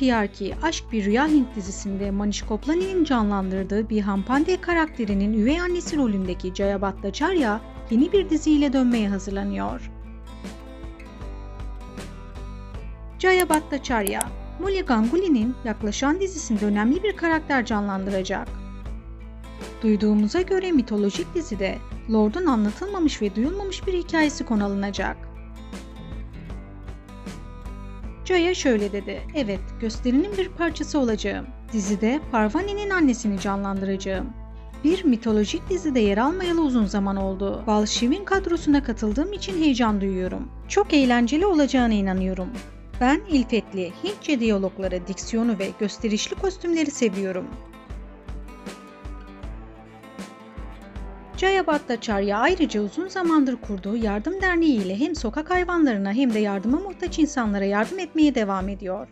PRK Aşk Bir Rüya Hint dizisinde Manish Koplani'nin canlandırdığı bir Hampande karakterinin üvey annesi rolündeki Jaya Bhattacharya yeni bir diziyle dönmeye hazırlanıyor. Jaya Bhattacharya, Molly Ganguly'nin yaklaşan dizisinde önemli bir karakter canlandıracak. Duyduğumuza göre mitolojik dizide Lord'un anlatılmamış ve duyulmamış bir hikayesi konu alınacak. Jaya şöyle dedi. Evet, gösterinin bir parçası olacağım. Dizide Parvani'nin annesini canlandıracağım. Bir mitolojik dizide yer almayalı uzun zaman oldu. Balşiv'in kadrosuna katıldığım için heyecan duyuyorum. Çok eğlenceli olacağına inanıyorum. Ben İlfetli, Hintçe diyalogları, diksiyonu ve gösterişli kostümleri seviyorum. Jaya Bhattacharya ayrıca uzun zamandır kurduğu yardım derneği ile hem sokak hayvanlarına hem de yardıma muhtaç insanlara yardım etmeye devam ediyor.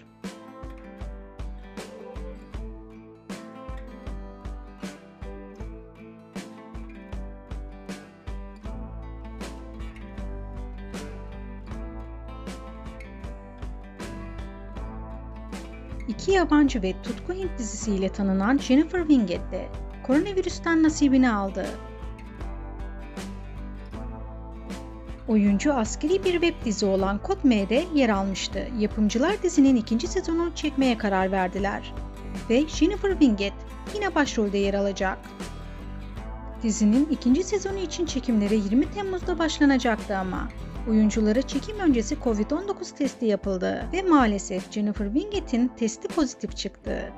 İki yabancı ve tutku Hint dizisiyle tanınan Jennifer Winget de koronavirüsten nasibini aldı. Oyuncu askeri bir web dizi olan Kod M'de yer almıştı. Yapımcılar dizinin ikinci sezonunu çekmeye karar verdiler. Ve Jennifer Winget yine başrolde yer alacak. Dizinin ikinci sezonu için çekimlere 20 Temmuz'da başlanacaktı ama oyunculara çekim öncesi Covid-19 testi yapıldı ve maalesef Jennifer Winget'in testi pozitif çıktı.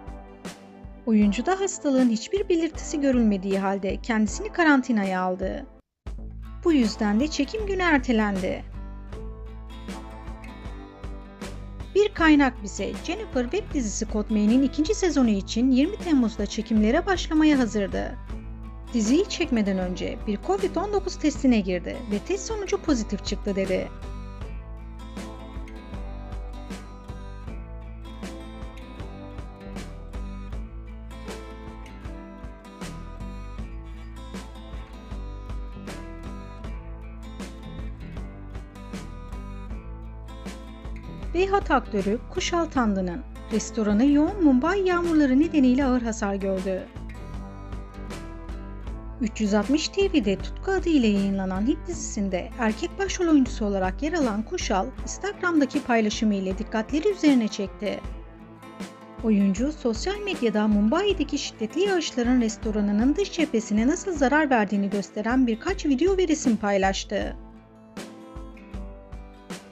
Oyuncuda hastalığın hiçbir belirtisi görülmediği halde kendisini karantinaya aldı. Bu yüzden de çekim günü ertelendi. Bir kaynak bize Jennifer web dizisi Kotmey'nin ikinci sezonu için 20 Temmuz'da çekimlere başlamaya hazırdı. Diziyi çekmeden önce bir Covid-19 testine girdi ve test sonucu pozitif çıktı dedi. Beyhat aktörü Kuşal Tandı'nın restoranı yoğun Mumbai yağmurları nedeniyle ağır hasar gördü. 360 TV'de Tutku adıyla yayınlanan hit dizisinde erkek başrol oyuncusu olarak yer alan Kuşal, Instagram'daki paylaşımı ile dikkatleri üzerine çekti. Oyuncu, sosyal medyada Mumbai'deki şiddetli yağışların restoranının dış cephesine nasıl zarar verdiğini gösteren birkaç video ve resim paylaştı.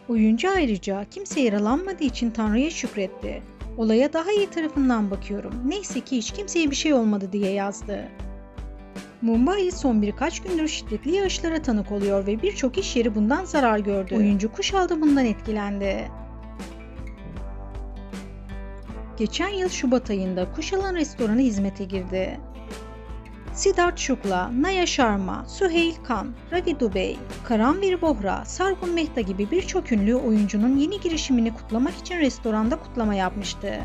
Oyuncu ayrıca kimse yaralanmadığı için Tanrı'ya şükretti. Olaya daha iyi tarafından bakıyorum. Neyse ki hiç kimseye bir şey olmadı diye yazdı. Mumbai son birkaç gündür şiddetli yağışlara tanık oluyor ve birçok iş yeri bundan zarar gördü. Oyuncu Kuşal da bundan etkilendi. Geçen yıl Şubat ayında Kuşal'ın restoranı hizmete girdi. Siddharth Shukla, Naya Sharma, Suhail Khan, Ravi Dubey, Karanvir Bohra, Sargun Mehta gibi birçok ünlü oyuncunun yeni girişimini kutlamak için restoranda kutlama yapmıştı.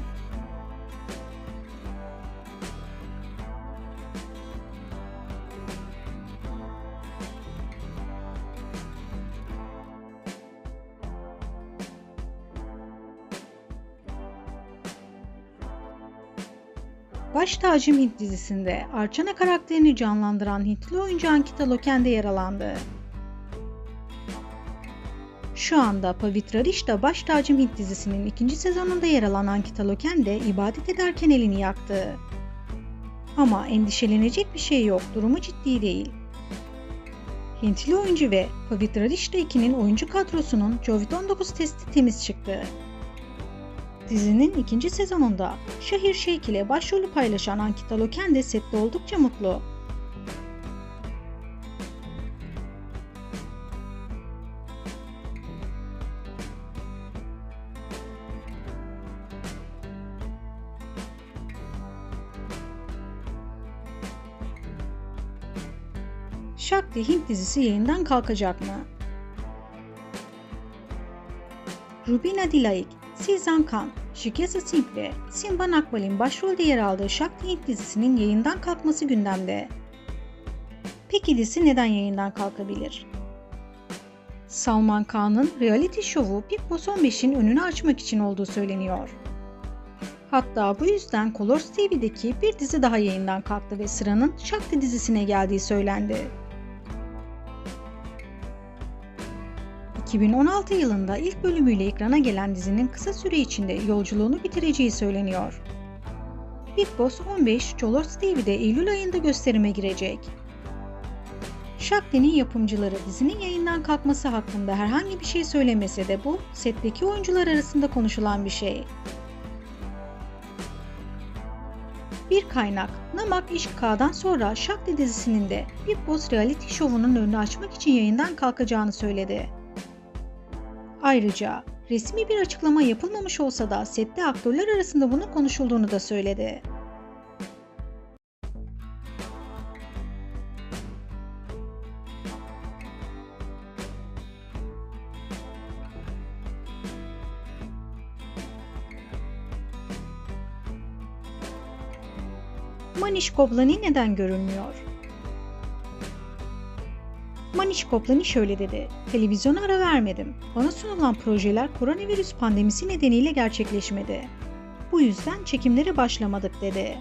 Baş Tacım Hint dizisinde Archana karakterini canlandıran Hintli oyuncu Ankita Loken de yer alandı. Şu anda Pavitra Rishta Baş Tacım Hint dizisinin ikinci sezonunda yer alan Ankita Loken de ibadet ederken elini yaktı. Ama endişelenecek bir şey yok, durumu ciddi değil. Hintli oyuncu ve Pavitra Rishta 2'nin oyuncu kadrosunun COVID-19 testi temiz çıktı. Dizinin ikinci sezonunda Şahir Şeyk ile başrolü paylaşan Ankita Loken de sette oldukça mutlu. Shakti Hint dizisi yayından kalkacak mı? Rubina Dilaik, Sizan Khan, Shikesa Singh ve Simba Nakbal'in başrolde yer aldığı Shakti Hint dizisinin yayından kalkması gündemde. Peki dizi neden yayından kalkabilir? Salman Khan'ın reality şovu Big Boss 15'in önünü açmak için olduğu söyleniyor. Hatta bu yüzden Colors TV'deki bir dizi daha yayından kalktı ve sıranın Shakti dizisine geldiği söylendi. 2016 yılında ilk bölümüyle ekrana gelen dizinin kısa süre içinde yolculuğunu bitireceği söyleniyor. Big Boss 15 Colors TV'de Eylül ayında gösterime girecek. Shakti'nin yapımcıları dizinin yayından kalkması hakkında herhangi bir şey söylemese de bu, setteki oyuncular arasında konuşulan bir şey. Bir kaynak, Namak İşka'dan sonra Shakti dizisinin de Big Boss reality şovunun önünü açmak için yayından kalkacağını söyledi. Ayrıca resmi bir açıklama yapılmamış olsa da sette aktörler arasında bunun konuşulduğunu da söyledi. Manish Koblani neden görünmüyor? Manish Koblani şöyle dedi. Televizyona ara vermedim. Bana sunulan projeler koronavirüs pandemisi nedeniyle gerçekleşmedi. Bu yüzden çekimlere başlamadık dedi.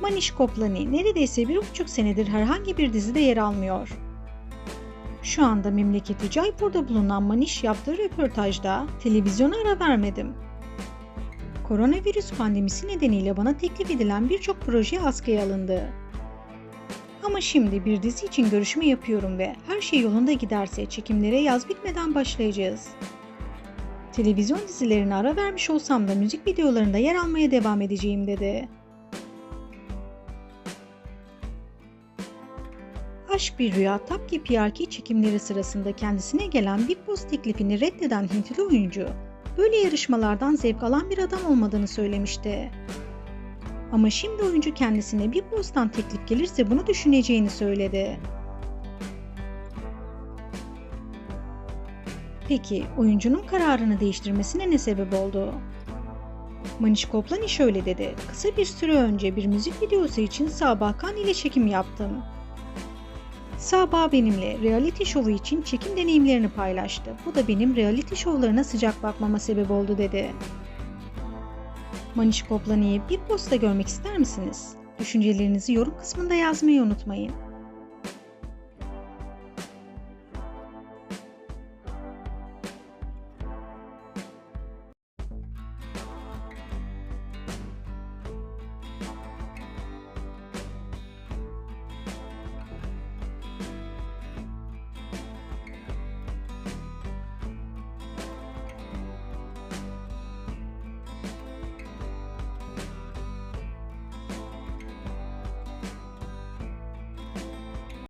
Manish Koblani neredeyse bir buçuk senedir herhangi bir dizide yer almıyor. Şu anda memleketi Jaipur'da bulunan Manish yaptığı röportajda televizyona ara vermedim. Koronavirüs pandemisi nedeniyle bana teklif edilen birçok proje askıya alındı. Ama şimdi bir dizi için görüşme yapıyorum ve her şey yolunda giderse çekimlere yaz bitmeden başlayacağız. Televizyon dizilerine ara vermiş olsam da müzik videolarında yer almaya devam edeceğim dedi. Aşk Bir Rüya Tapki PRK çekimleri sırasında kendisine gelen Big Boss teklifini reddeden Hintli oyuncu, böyle yarışmalardan zevk alan bir adam olmadığını söylemişti. Ama şimdi oyuncu kendisine Big Boss'tan teklif gelirse bunu düşüneceğini söyledi. Peki oyuncunun kararını değiştirmesine ne sebep oldu? Manish Koplani şöyle dedi. Kısa bir süre önce bir müzik videosu için Sabah Khan ile çekim yaptım. Sabah benimle reality şovu için çekim deneyimlerini paylaştı. Bu da benim reality şovlarına sıcak bakmama sebep oldu dedi. Manish Koplani'yi bir posta görmek ister misiniz? Düşüncelerinizi yorum kısmında yazmayı unutmayın.